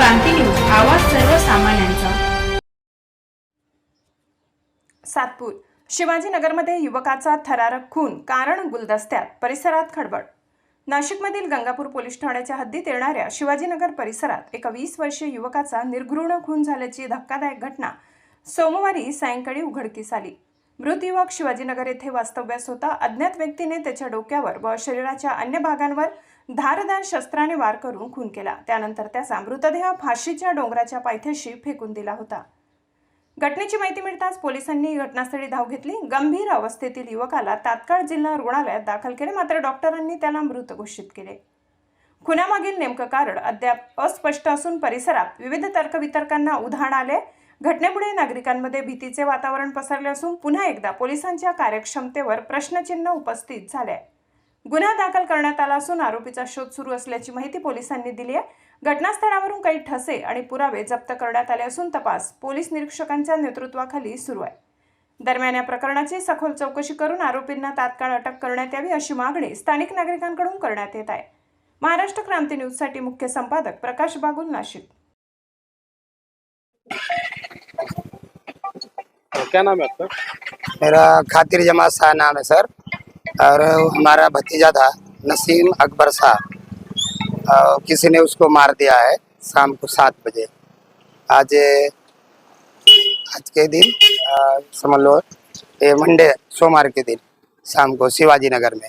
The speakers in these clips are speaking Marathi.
क्रांती न्यूज आवाज सर्वसामान्यांचा. सातपूर शिवाजीनगरमध्ये युवकाचा थरारक खून कारण गुलदस्त्यात परिसरात खडबड नाशिकमधील गंगापूर पोलीस ठाण्याच्या हद्दीत येणाऱ्या शिवाजीनगर परिसरात एका वीस वर्षीय युवकाचा निर्घृण खून झाल्याची धक्कादायक घटना. सोमवारी सायंकाळी उघडकीस आली. मृत युवक शिवाजीनगर येथे वास्तव्यास होता. अज्ञात व्यक्तीने त्याच्या डोक्यावर व शरीराच्या अन्य भागांवर धारदार शस्त्राने वार करून खून केला. त्यानंतर त्याचा मृतदेह फाशीच्या डोंगराच्या पायथ्याशी फेकून दिला होता. घटनेची माहिती मिळताच पोलिसांनी घटनास्थळी धाव घेतली. गंभीर अवस्थेतील युवकाला तात्काळ जिल्हा रुग्णालयात दाखल केले. मात्र डॉक्टरांनी त्याला मृत घोषित केले. खुनामागील नेमकं कारण अद्याप अस्पष्ट असून परिसरात विविध तर्कवितर्कांना उधाण आले. घटनेमुळे नागरिकांमध्ये भीतीचे वातावरण पसरले असून पुन्हा एकदा पोलिसांच्या कार्यक्षमतेवर प्रश्नचिन्ह उपस्थित झाले. आहे. गुन्हा दाखल करण्यात आला असून आरोपीचा शोध सुरू असल्याची माहिती पोलिसांनी दिली आहे. घटनास्थळावरून काही ठसे आणि पुरावे जप्त करण्यात आले असून तपास पोलीस निरीक्षकांच्या नेतृत्वाखाली सुरू आहे. दरम्यान या प्रकरणाची सखोल चौकशी करून आरोपींना तात्काळ अटक करण्यात यावी अशी मागणी स्थानिक नागरिकांकडून करण्यात येत आहे. महाराष्ट्र क्रांती न्यूजसाठी मुख्य संपादक प्रकाश बागुल नाशिक. क्या नाम है आपका मेरा खातिर जमात शाह नाम है सर. और हमारा भतीजा था नसीम अकबर साहब किसी ने उसको मार दिया है शाम को सात बजे। आज आज के दिन समझ लो ये मंडे सोमवार के दिन शाम को शिवाजी नगर में।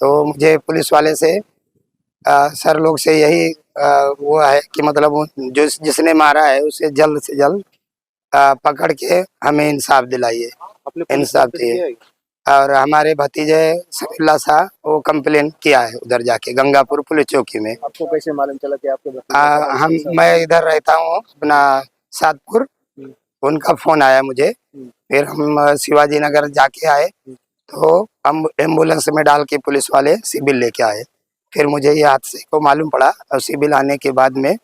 तो मुझे पुलिस वाले से अ, सर लोग से यही अ, वो है कि मतलब जो जिसने मारा है उसे जल्द से जल्द पकड़ के हमें इंसाफ दिलाइए। इंसाफ चाहिए। और हमारे भतीजे सफील्ला शाह वो कंप्लेन किया है उधर जाके गंगापुर पुलिस चौकी में। आपको कैसे मालूम चला कि आपके आ, हम मैं इधर रहता हूँ अपना सातपुर। हम्म। उनका फ़ोन आया मुझे। हम्म। फिर हम शिवाजी नगर जाके आए। तो हम एंबुलेंस में डाल के पुलिस वाले सिविल लेके आए। फिर मुझे ये हादसे को मालूम पड़ा और सिविल आने के बाद में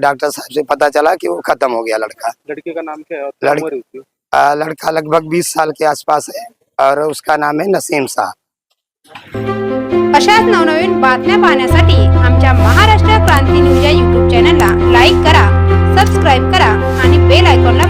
डॉक्टर साहब से पता चला कि वो खत्म हो गया लड़का। लड़के का नाम क्या है लड़का लगभग बीस साल के आसपास है। और उसका नाम है नसीम साहब अशाच नवनवीन बातम्या पाहण्यासाठी आमच्या महाराष्ट्र क्रांती न्यूज